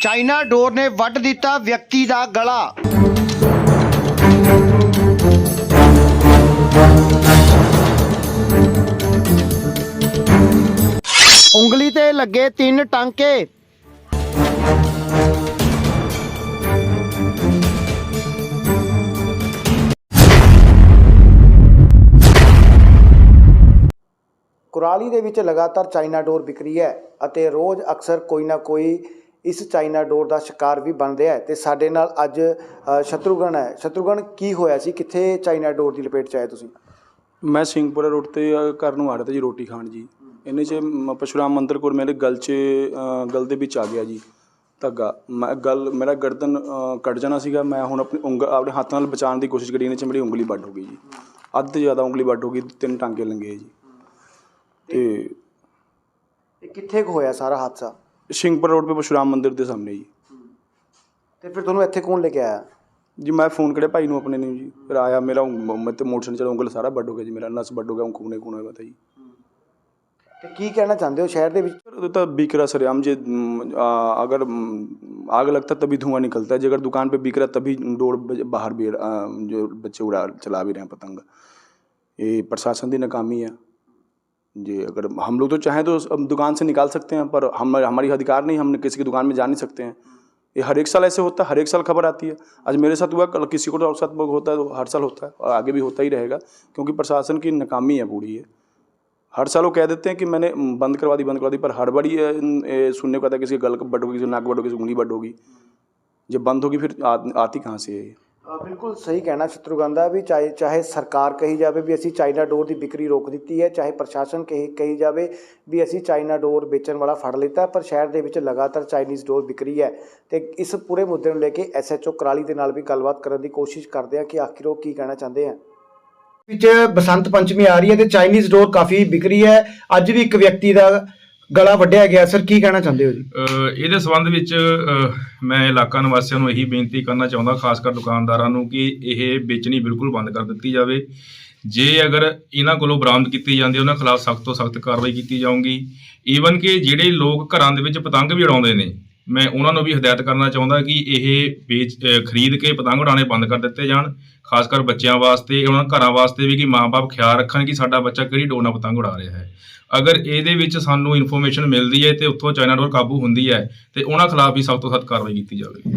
China ਡੋਰ ਨੇ ਵੱਢ ਦਿੱਤਾ ਵਿਅਕਤੀ ਦਾ ਗਲਾ। ਉਂਗਲੀ ਤੇ ਲੱਗੇ ਤਿੰਨ ਟਾਂਕੇ। ਕੁਰਾਲੀ ਦੇ ਵਿੱਚ ਲਗਾਤਾਰ ਚਾਈਨਾ ਡੋਰ ਵਿਕਰੀ ਹੈ ਅਤੇ ਰੋਜ਼ ਅਕਸਰ ਕੋਈ ਨਾ ਕੋਈ ਇਸ ਚਾਈਨਾ ਡੋਰ ਦਾ ਸ਼ਿਕਾਰ ਵੀ ਬਣ ਰਿਹਾ ਹੈ ਤੇ ਸਾਡੇ ਨਾਲ ਅੱਜ ਅ, ਸ਼ਤਰੂਗਨ ਹੈ। ਸ਼ਤਰੂਗਨ ਕੀ ਹੋਇਆ ਸੀ? ਕਿੱਥੇ ਚਾਈਨਾ ਡੋਰ ਦੀ ਲਪੇਟ ਚ ਆਏ ਤੁਸੀਂ? ਮੈਂ ਸਿੰਘਪੁਰਾ ਰੋਡ ਤੇ ਘਰ ਨੂੰ ਆ ਰਿਹਾ ਤਾ ਜੀ ਰੋਟੀ ਖਾਣ ਜੀ। ਇਹਨੇ ਚ ਮ- ਪਰਸ਼ੁਰਾਮ ਮੰਦਿਰ ਕੋਲ ਮੇਰੇ ਗਲ 'ਚ ਗਲ ਦੇ ਵਿੱਚ ਆ ਗਿਆ ਜੀ ਧੱਗਾ। ਮੈਂ ਗਲ ਮੇਰਾ ਗਰਦਨ ਕੱਟ ਜਾਣਾ ਸੀਗਾ। ਮੈਂ ਹੁਣ ਆਪਣੀ ਉਂਗਲ ਆਪਣੇ ਹੱਥ ਨਾਲ ਬਚਾਉਣ ਦੀ ਕੋਸ਼ਿਸ਼ ਕਰੀ ਇਹਨੇ ਚ ਮੇਰੀ ਉਂਗਲੀ ਵੱਢ ਹੋ ਗਈ ਜੀ। ਅੱਧ ਜ਼ਿਆਦਾ ਉਂਗਲੀ ਵੱਢ ਹੋ ਗਈ ਤਿੰਨ ਟਾਂਕੇ ਲੰਗੇ ਜੀ। ਤੇ ਇਹ ਕਿੱਥੇ ਕੁ ਹੋਇਆ ਸਾਰਾ ਹਾਦਸਾ? ਸਿੰਘਪੁਰਾ ਰੋਡ 'ਤੇ ਪਰਸ਼ੁਰਾਮ ਮੰਦਿਰ ਦੇ ਸਾਹਮਣੇ ਜੀ ਤੇ ਫਿਰ ਤੁਹਾਨੂੰ ਇੱਥੇ ਕੌਣ ਲੈ ਕੇ ਆਇਆ ਜੀ ਮੈਂ ਫੋਨ ਕਰਿਆ ਭਾਈ ਨੂੰ ਆਪਣੇ ਨੂੰ ਜੀ ਫਿਰ ਆਇਆ ਮੇਰਾ ਉਂਗ- ਮੈਂ ਤੇ ਮੋਟਰਸਾਈਕਲ ਚਲਾ ਉਂਗਲ ਸਾਰਾ ਵੱਢ ਹੋ ਗਿਆ ਜੀ ਮੇਰਾ ਨਸ ਵੱਢ ਹੋ ਗਿਆ ਉਂਗਲ ਕੋਨੇ ਪਤਾ ਜੀ ਤੇ ਕੀ ਕਹਿਣਾ ਚਾਹੁੰਦੇ ਹੋ ਸ਼ਹਿਰ ਦੇ ਵਿੱਚ तो तब बिक रहा सर हम जे म, आ, अगर म, आग लगता तभी धुआं निकलता है जे अगर दुकान पे बिक रहा तभी डोर बज- बाहर भी आ, जो बच्चे उड़ा चला भी रहे हैं पतंग ये प्रशासन की नाकामी है जी अगर हम लोग तो चाहें तो दुकान से निकाल सकते हैं पर हम हमारी अधिकार नहीं हम किसी की दुकान में जा नहीं सकते हैं। ये हर एक साल ऐसे होता है हर एक साल खबर आती है। आज मेरे साथ हुआ कल किसी को तो साथ होता है तो हर साल होता है और आगे भी होता ही रहेगा क्योंकि प्रशासन की नाकामी है पूरी है हर साल वो कह देते हैं कि मैंने बंद करवा दी बंद करवा दी पर हर बार ये, सुनने को आता है किसी गल बड होगी किसी नाक बड होगी किसी उंगली बड होगी जब बंद होगी फिर आ, आती कहाँ से है ਬਿਲਕੁਲ ਸਹੀ ਕਹਿਣਾ ਸ਼ਤਰੂਗਨ ਦਾ ਵੀ ਚਾਹੇ ਚਾਹੇ ਸਰਕਾਰ ਕਹੀ ਜਾਵੇ ਵੀ ਅਸੀਂ ਚਾਈਨਾ ਡੋਰ ਦੀ ਵਿਕਰੀ ਰੋਕ ਦਿੱਤੀ ਹੈ, ਚਾਹੇ ਪ੍ਰਸ਼ਾਸਨ ਕਹੀ ਕਹੀ ਜਾਵੇ ਵੀ ਅਸੀਂ ਚਾਈਨਾ ਡੋਰ ਵੇਚਣ ਵਾਲਾ ਫੜ ਲਿੱਤਾ, ਪਰ ਸ਼ਹਿਰ ਦੇ ਵਿੱਚ ਲਗਾਤਾਰ ਚਾਈਨੀਜ਼ ਡੋਰ ਵਿਕਰੀ ਹੈ। ਤੇ ਇਸ ਪੂਰੇ ਮੁੱਦੇ ਨੂੰ ਲੈ ਕੇ ਐਸਐਚਓ ਕਰਾਲੀ ਦੇ ਨਾਲ ਵੀ ਗੱਲਬਾਤ ਕਰਨ ਦੀ ਕੋਸ਼ਿਸ਼ ਕਰਦੇ ਆ ਕਿ ਆਖਿਰ ਉਹ ਕੀ ਕਹਿਣਾ ਚਾਹੁੰਦੇ ਆ। ਵਿੱਚ ਬਸੰਤ ਪੰਚਮੀ ਆ ਰਹੀ ਹੈ ਤੇ ਚਾਈਨੀਜ਼ ਡੋਰ ਕਾਫੀ ਵਿਕਰੀ ਹੈ। ਅੱਜ ਵੀ ਇੱਕ ਵਿਅਕਤੀ ਦਾ ਗਲਾ ਵੱਢਿਆ ਗਿਆ ਸਰ ਕੀ ਕਹਿਣਾ ਚਾਹੁੰਦੇ ਹੋ ਜੀ? ਅ, ਇਹਦੇ ਸੰਬੰਧ ਵਿੱਚ ਅ, ਮੈਂ ਇਲਾਕਾ ਨਿਵਾਸੀਆਂ ਨੂੰ ਇਹੀ ਬੇਨਤੀ ਕਰਨਾ ਚਾਹੁੰਦਾ ਖਾਸ ਕਰ ਦੁਕਾਨਦਾਰਾਂ ਨੂੰ ਕਿ ਇਹ ਵੇਚਣੀ ਬਿਲਕੁਲ ਬੰਦ ਕਰ ਦਿੱਤੀ ਜਾਵੇ। ਜੇ ਅਗਰ ਇਹਨਾਂ ਕੋਲੋਂ ਬਰਾਮਦ ਕੀਤੀ ਜਾਂਦੀ ਹੈ, ਉਹਨਾਂ ਖਿਲਾਫ ਸਖਤ ਤੋਂ ਸਖਤ ਕਾਰਵਾਈ ਕੀਤੀ ਜਾਊਗੀ। ਈਵਨ ਕਿ ਜਿਹੜੇ ਲੋਕ ਘਰਾਂ ਦੇ ਵਿੱਚ ਪਤੰਗ ਵੀ ਉਡਾਉਂਦੇ ਨੇ ਮੈਂ ਉਹਨਾਂ ਨੂੰ ਵੀ ਹਦਾਇਤ ਕਰਨਾ ਚਾਹੁੰਦਾ ਕਿ ਇਹ ਵੇਚ ਖਰੀਦ ਕੇ ਪਤੰਗ ਉਡਾਉਣੇ ਬੰਦ ਕਰ ਦਿੱਤੇ ਜਾਣ, ਖਾਸ ਕਰ ਬੱਚਿਆਂ ਵਾਸਤੇ, ਉਹਨਾਂ ਘਰਾਂ ਵਾਸਤੇ ਵੀ ਕਿ ਮਾਪੇ ਖਿਆਲ ਰੱਖਣ ਕਿ ਸਾਡਾ ਬੱਚਾ ਕਿਹੜੀ ਡੋਰ ਨਾਲ ਪਤੰਗ ਉਡਾ ਰਿਹਾ ਹੈ। ਅਗਰ ਇਹਦੇ ਵਿੱਚ ਸਾਨੂੰ ਇਨਫੋਰਮੇਸ਼ਨ ਮਿਲਦੀ ਹੈ ਤੇ ਉੱਥੋਂ ਚਾਈਨਾ ਡੋਰ ਕਾਬੂ ਹੁੰਦੀ ਹੈ ਤੇ ਉਹਨਾਂ ਖਿਲਾਫ ਵੀ ਸਖਤ ਤੋਂ ਸਖਤ ਕਾਰਵਾਈ ਕੀਤੀ ਜਾਵੇ।